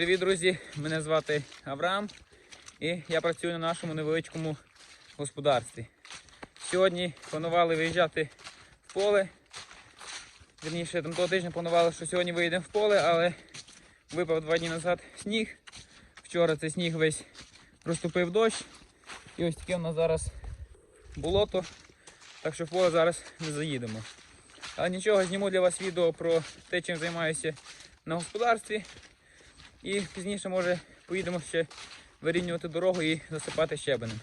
Привіт, друзі! Мене звати Авраам і я працюю на нашому невеличкому господарстві. Сьогодні планували виїжджати в поле. Вірніше, там того тижня планували, що сьогодні виїдемо в поле, але випав два дні назад сніг. Вчора цей сніг весь розтопив дощ. І ось таке у нас зараз болото. Так що в поле зараз не заїдемо. Але нічого, зніму для вас відео про те, чим займаюся на господарстві. І пізніше, може, поїдемо ще вирівнювати дорогу і засипати щебенем.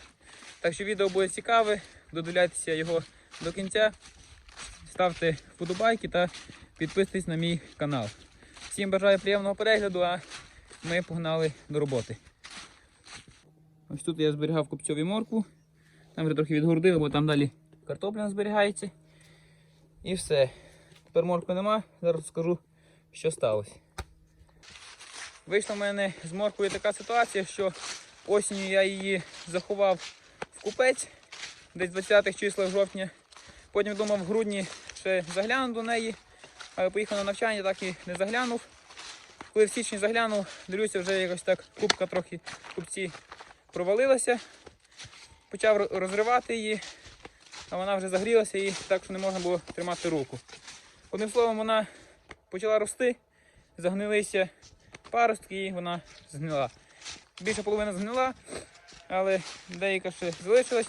Так що відео буде цікаве, додивляйтеся його до кінця, ставте вподобайки та підписуйтесь на мій канал. Всім бажаю приємного перегляду, а ми погнали до роботи. Ось тут я зберігав копцьові моркву. Там вже трохи відгородили, бо там далі картопля зберігається. І все. Тепер моркви нема, зараз скажу, що сталося. Вийшла в мене з морквою така ситуація, що осінню я її заховав в купець десь 20-х числах жовтня. Потім думав в грудні ще загляну до неї, але поїхав на навчання, так і не заглянув. Коли в січні заглянув, дивлюся, вже якось так кубка трохи купці провалилася. Почав розривати її, а вона вже загрілася і так, що не можна було тримати руку. Одним словом, вона почала рости, загнилися паростки і вона згнила. Більша половина згнила, але деяка ще залишилась.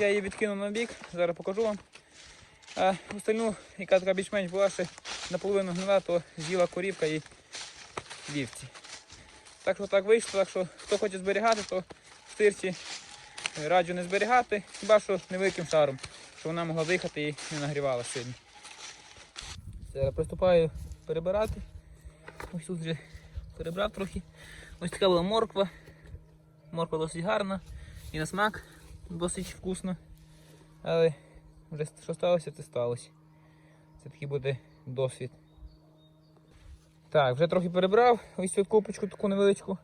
Я її відкинув на бік, зараз покажу вам. А остальну, яка така більш-менш була ще наполовину гнила, то з'їла корівка і вівці. Так що так вийшло, так що хто хоче зберігати, то в стирці раджу не зберігати, хіба що невеликим шаром, щоб вона могла виїхати і не нагрівала сильно. Зараз приступаю перебирати. Ось тут вже перебрав трохи. Ось така була морква. Морква досить гарна і на смак досить вкусно. Але вже що сталося, це сталося. Це такий буде досвід. Так, вже трохи перебрав. Ось цю купочку таку невеличку.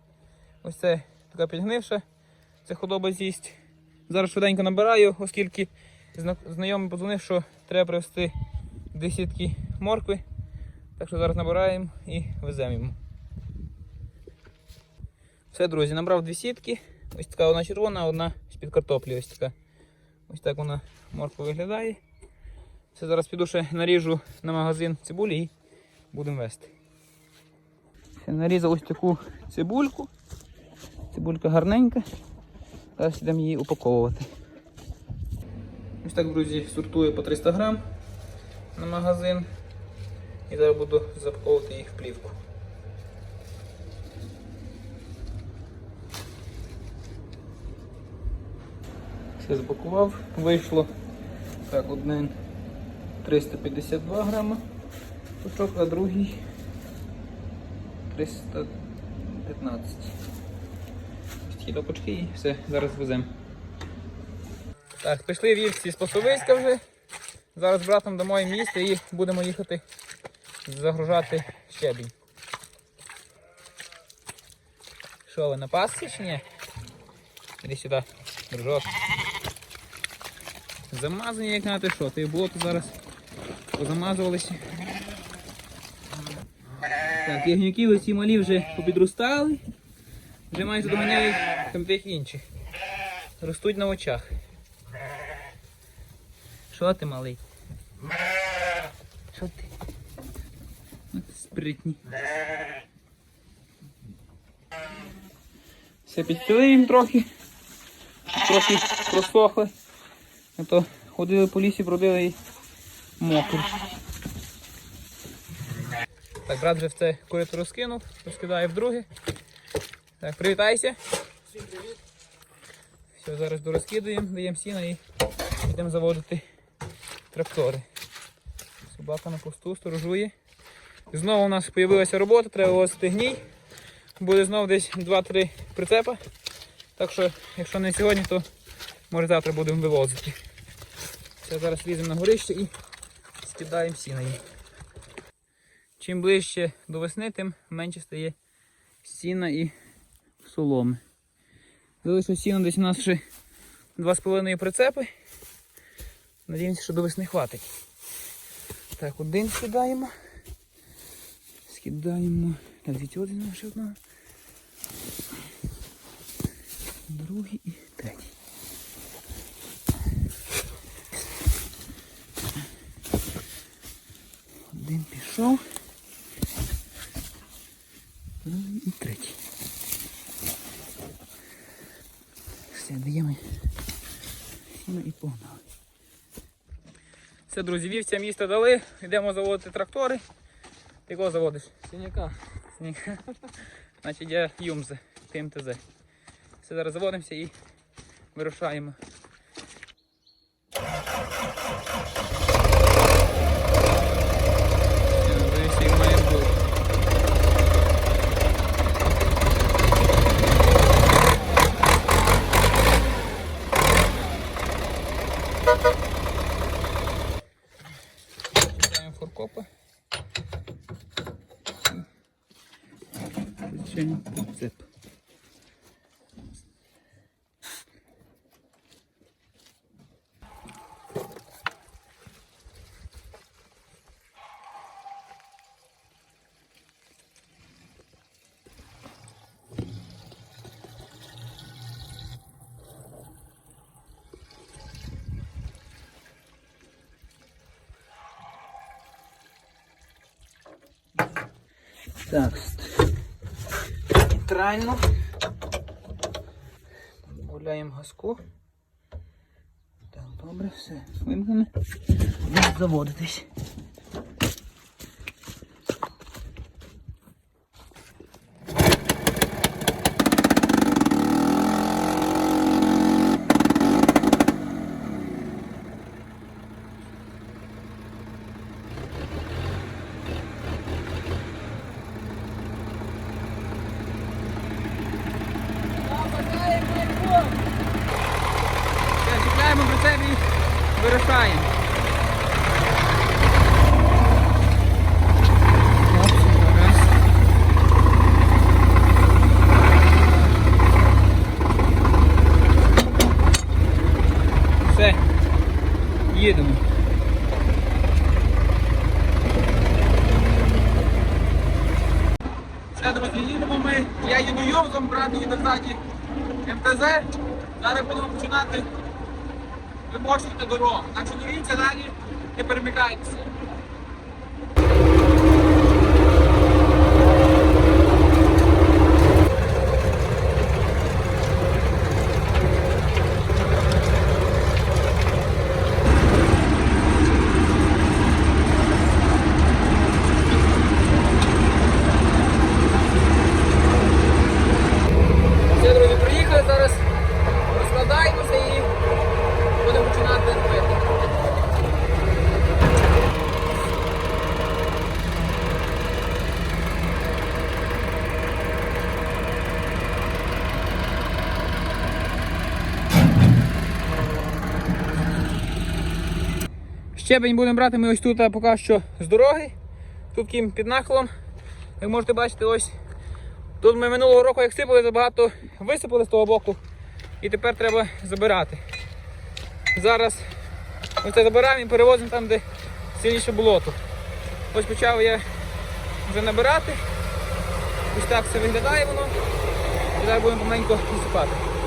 Ось це така підгнивша. Це худоба з'їсть. Зараз швиденько набираю, оскільки знайомий подзвонив, що треба привезти десятки моркви. Так що зараз набираємо і веземо. Все, друзі, набрав дві сітки. Ось така вона червона, одна з-під картоплі. Ось така. Ось так вона морква виглядає. Все, зараз піду ще наріжу на магазин цибулі і будемо вести. Все, нарізав ось таку цибульку. Цибулька гарненька. Зараз йдемо її упаковувати. Ось так, друзі, сортую по 300 грам на магазин. І зараз буду запаковувати їх в плівку. Все запакував, вийшло так, один 352 грама пучок, а другий 315. Ось такі лопочки і все, зараз веземо. Так, пішли вівці з Посовиська вже. Зараз братом дамо їм їсти і будемо їхати загружати щебінь. Що ви на пасці чи ні? Іди сюди, дружок. Замазані, як на те що, ти було тут зараз позамазувалися. Так, ягнюки оці малі вже попідростали, вже майже доганяють там тих інших. Ростуть на очах. Що ти малий? Що ти? От спритні. Все підстелив їм трохи. Трохи просохли. А то ходили по лісі, бродили і мокрі. Так, брат вже в це корито розкинув, розкидає вдруге. Так, привітайся. Всім привіт. Все, зараз дорозкидуємо, даємо сіно і йдемо заводити трактори. Собака на посту сторожує. Знову у нас з'явилася робота, треба вивозити гній. Буде знову десь 2-3 прицепа. Так що, якщо не сьогодні, то може завтра будемо вивозити. Це зараз ліземо на горище і скидаємо сіна їм. Чим ближче до весни, тим менше стає сіна і соломи. Залишилось сіно десь у нас ще 2,5 прицепи. Надіємося, що до весни хватить. Так, один скидаємо. Скидаємо. Так, звідти один ще одного. Другий і третій. Один пішов. І третій. Все, даємо. Ну і погнали. Все, друзі, вівця місто дали. Йдемо заводити трактори. Ти кого заводиш? Синяка. Сніг. Значить я Юмзе, ТМТЗ. Все, зараз заводимося і вирушаємо. Все, дивіться, як має бути. Включаємо форкопи. Включаємо прицеп. Так, нейтрально. Гуляємо газку. Так, добре, все. Вимкнено. Будемо заводитись. Все, чіпляємо прицеп і вирушаємо. Оп, раз. Все, їдемо. Все, друзі, їдемо ми. Я їду йовзом, брат їде ззаді МТЗ. Зараз будемо починати вимощувати дорогу. Так що дивіться далі, не перемикайтеся. Все, друзі, приїхали зараз, розкладаємося і будемо починати робити. Щебень будемо брати ми ось тут поки що з дороги. Тут таким під нахилом. Як можете бачити, ось Тут ми минулого року, як сипали, забагато висипали з того боку і тепер треба забирати. Зараз ми це забираємо і перевозимо там, де сильніше болото. Ось почав я вже набирати. Ось так все виглядає воно. І зараз будемо помаленько висипати.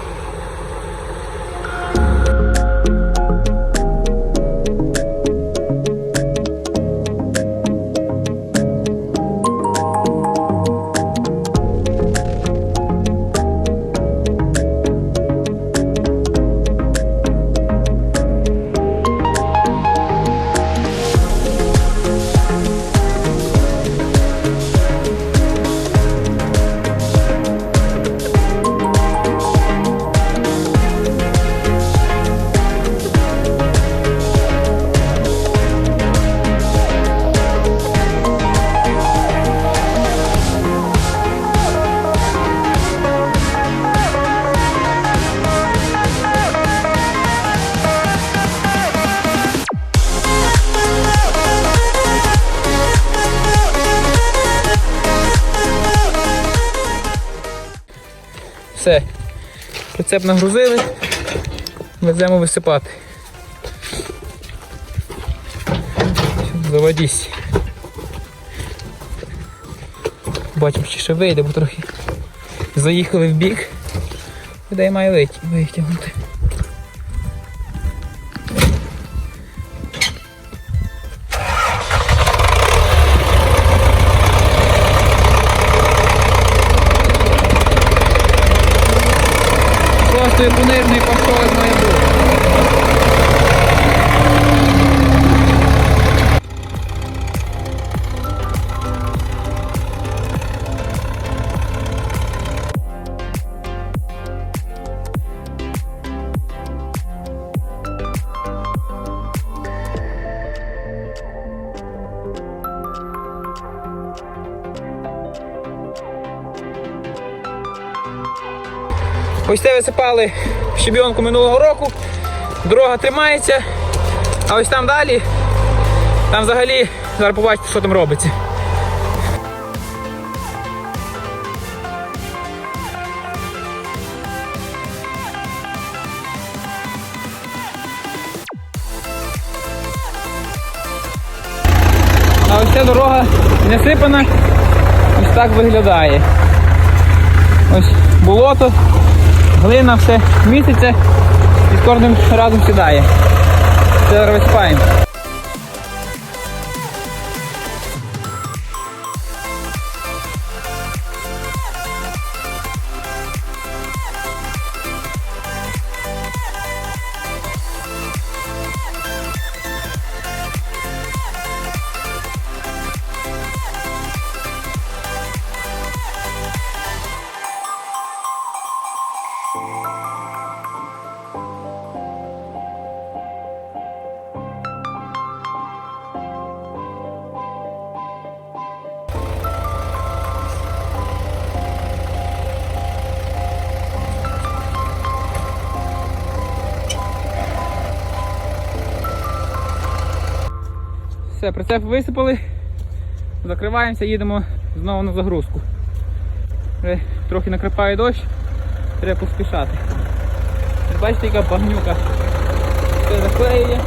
Прицеп нагрузили. Веземо висипати. Заводісь. Бачимо, чи ще вийде, бо трохи заїхали в бік. Людей має витягнути. Просто і Ось це висипали щебінку минулого року. Дорога тримається. А ось там далі, там взагалі зараз побачите, що там робиться. А ось ця дорога не сипана, ось так виглядає. Ось болото, глина, все місяця і з кожним разом сідає. Це зараз Все, прицеп висипали, закриваємося, їдемо знову на загрузку. Трохи накрипає дощ, треба поспішати. Бачите, яка багнюка. Все заклеює.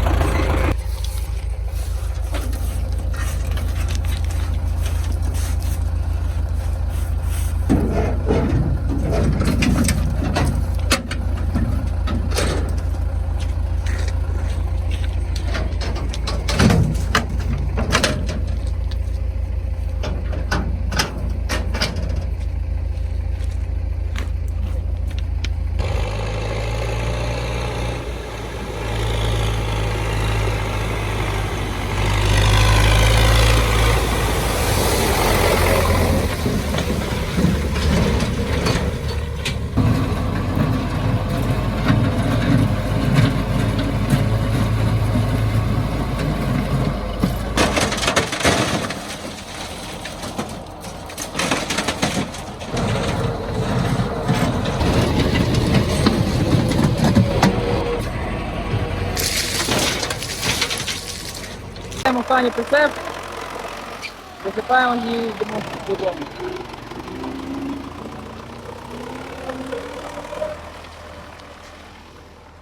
Маємо прицеп, висипаємо йдемо додому.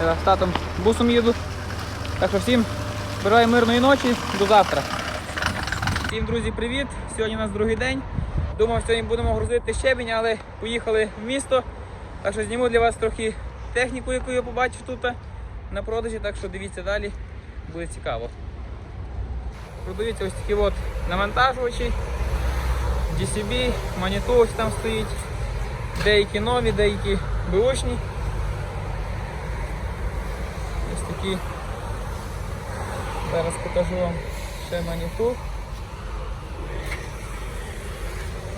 Я з татом бусом їду. Так що всім бажаю мирної ночі, до завтра. Всім друзі, привіт! Сьогодні у нас другий день. Думав, сьогодні будемо грузити щебінь, але поїхали в місто. Так що зніму для вас трохи техніку, яку я побачив тут на продажі, так що дивіться далі, буде цікаво. Продаються ось такі от навантажувачі. GCB, Manitou ось там стоїть. Деякі нові, деякі беушні. Ось такі. Зараз покажу вам ще Manitou.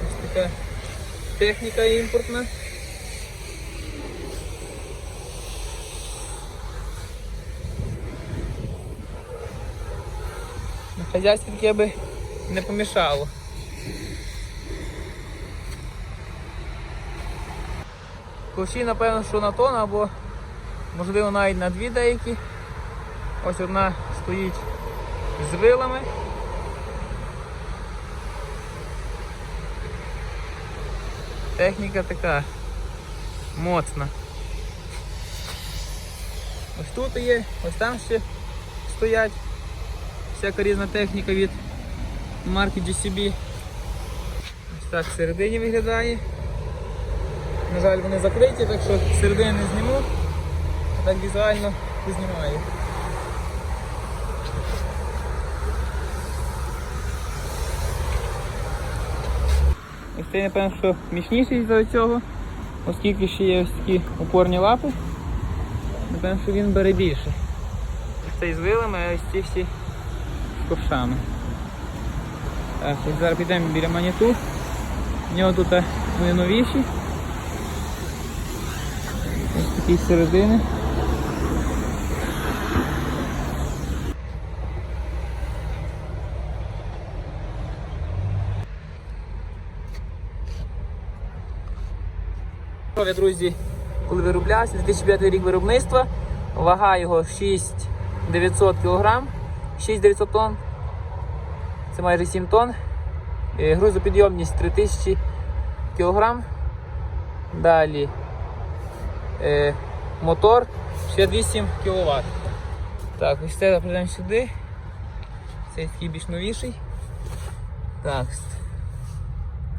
Ось така техніка імпортна. Хазяйстві таке би не помішало. Ковші, напевно, що на тон або можливо навіть на дві деякі. Ось одна стоїть з вилами. Техніка така моцна. Ось тут є, ось там ще стоять всяка різна техніка від марки GCB. Ось так всередині виглядає. на жаль, вони закриті, так що середини зніму, так візуально і знімаю. Ось цей, напевно, що міцніший за цього, оскільки ще є ось такі опорні лапи. Напевно, що він бере більше. Ось цей з вилами, а ось ці всі з. Так, ось зараз підемо біля маніту. У нього тут вони новіші. Ось такі середини. Друзі, коли вироблявся, 2005 рік виробництва, вага його 6900 кг, 6900 тонн, це майже 7 тонн, Е, грузопідйомність 3000 кг, далі е, мотор 68 кВт. Так, ось це прийдемо сюди, цей такий більш новіший. Так,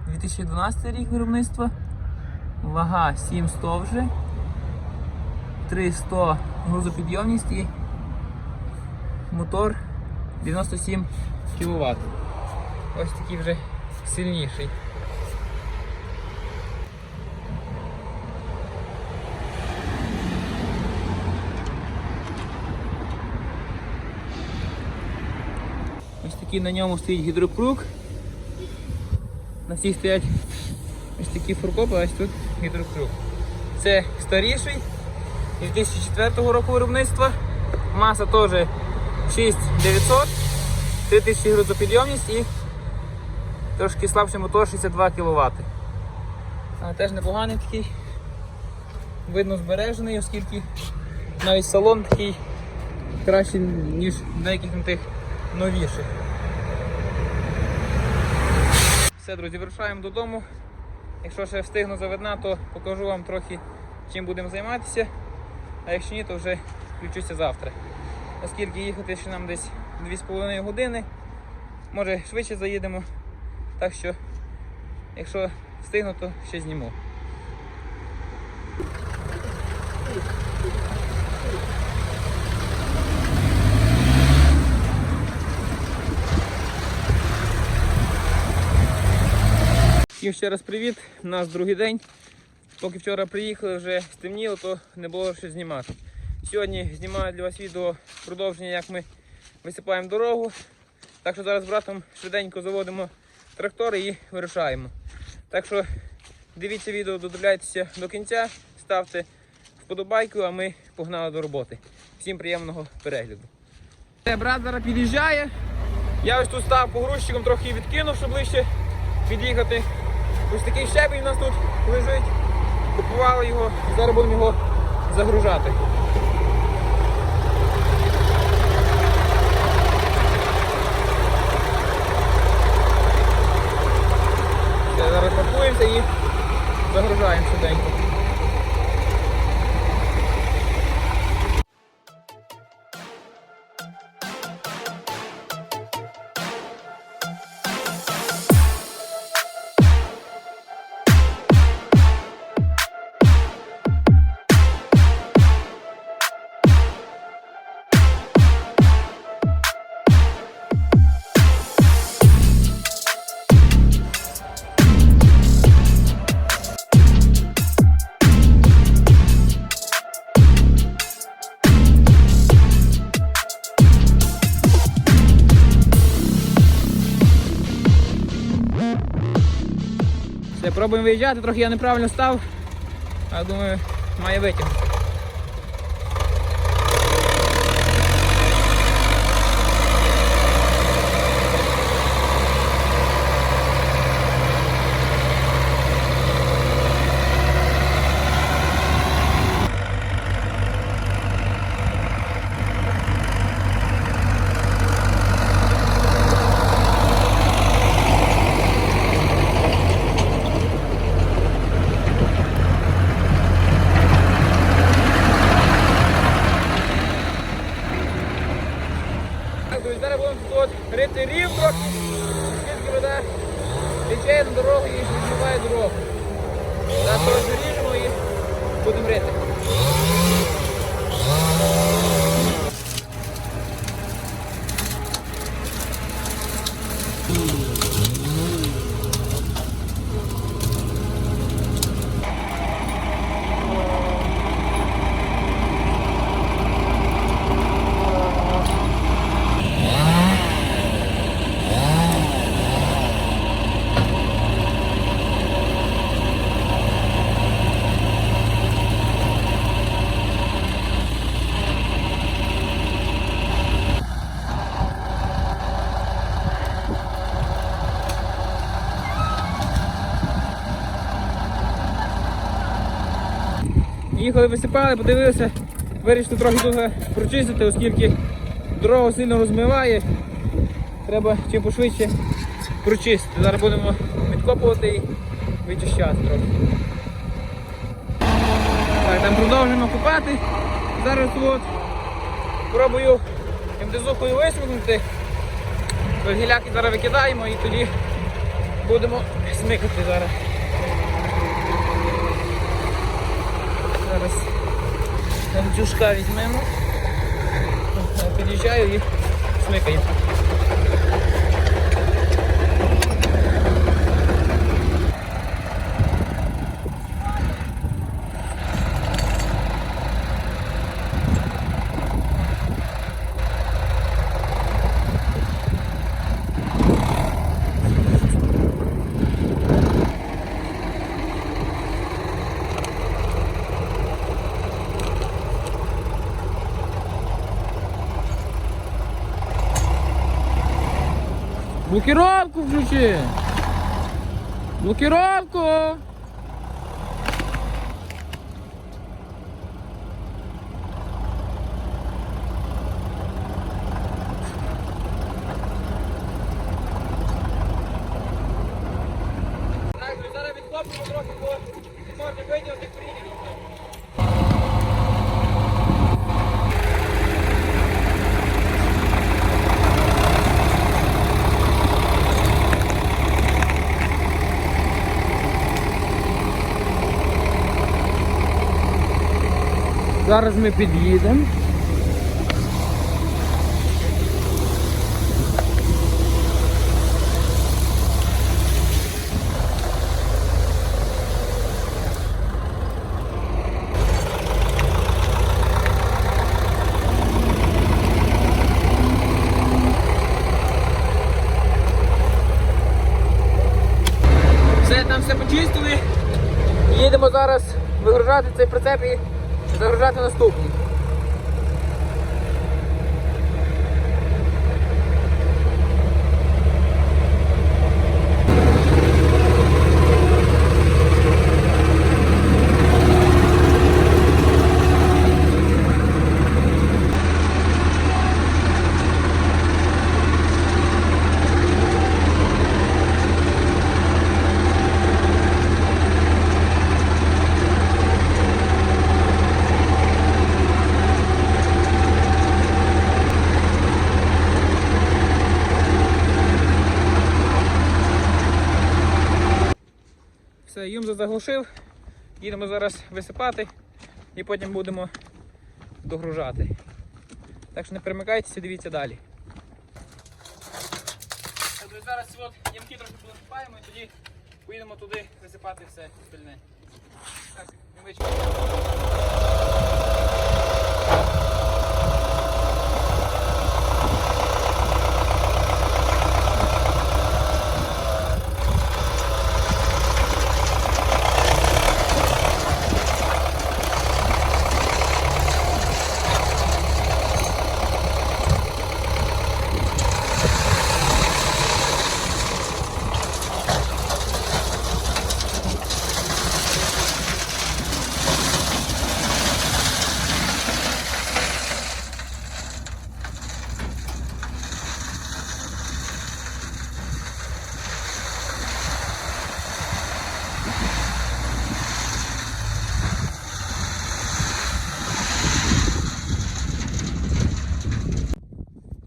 2012 рік виробництва. Вага 700 вже. 300 грузопідйомність і мотор 97 кВт. Ось такий вже сильніший. Ось такий на ньому стоїть гідропруг. На всіх стоять ось такі фуркопи, а ось тут гідропруг. Це старіший, 2004 року виробництва. Маса теж 6900, 3000 грузопідйомність і трошки слабший мотор 62 кВт. Теж непоганий такий, видно збережений, оскільки навіть салон такий кращий, ніж деяких на тих новіших. Все, друзі, вирушаємо додому. Якщо ще встигну заведна, то покажу вам трохи, чим будемо займатися. А якщо ні, то вже включуся завтра. Оскільки їхати ще нам десь 2,5 години, може швидше заїдемо. Так що, якщо встигну, то ще зніму. Всім ще раз привіт. У нас другий день. Поки вчора приїхали, вже стемніло, то не було що знімати. Сьогодні знімаю для вас відео продовження, як ми висипаємо дорогу. Так що зараз з братом швиденько заводимо трактор і вирушаємо. Так що дивіться відео, додивляйтеся до кінця, ставте вподобайку, а ми погнали до роботи. Всім приємного перегляду. Е, Брат зараз під'їжджає. Я ось тут став погрузчиком, трохи відкинув, щоб ближче під'їхати. Ось такий щебень у нас тут лежить. Купували його, зараз будемо його загружати. Зараз і загружаємо швиденько. Пробуємо виїжджати, трохи я неправильно став, але думаю, має витягнути. Будемо тут рити рівно, скільки вода тече на дорогу і відмиває дорогу. Зараз розріжемо і будемо рити. Їхали, висипали, подивилися, вирішили трохи тут прочистити, оскільки дорогу сильно розмиває. Треба чим пошвидше прочистити. Зараз будемо відкопувати і вичищати трохи. Так, там продовжуємо копати. Зараз от пробую МДЗухою висмикнути. Гіляки зараз викидаємо і тоді будемо смикати зараз. Зараз ланцюжка візьмемо. Під'їжджаю і смикаємо. Блокировку включи! Блокировку! Зараз ми під'їдемо. Все, там все почистили. Їдемо зараз вигружати цей прицеп і загружати наступний. Все, юмза заглушив. Їдемо зараз висипати і потім будемо догружати. Так що не перемикайтеся, дивіться далі. Зараз от ямки трохи посипаємо і тоді поїдемо туди висипати все спільне. Так, невеличкий.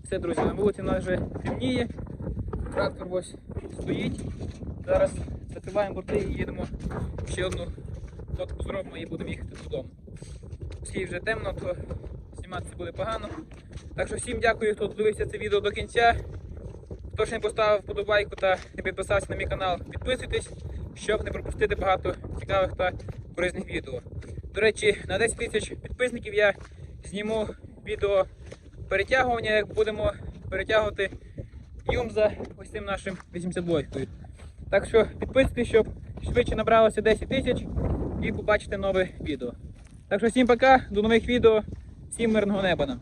Все, друзі, на вулиці нас вже темніє. Трактор ось стоїть. Зараз закриваємо борти і їдемо ще одну фотку зробимо і будемо їхати додому. Оскільки вже темно, то зніматися буде погано. Так що всім дякую, хто дивився це відео до кінця. Хто ще не поставив вподобайку та не підписався на мій канал, підписуйтесь, щоб не пропустити багато цікавих та корисних відео. До речі, на 10 тисяч підписників я зніму відео перетягування, як будемо перетягувати юм за ось цим нашим 82-кою. Так що підписуйтесь, щоб швидше набралося 10 тисяч і побачите нове відео. Так що всім пока, до нових відео, всім мирного неба нам.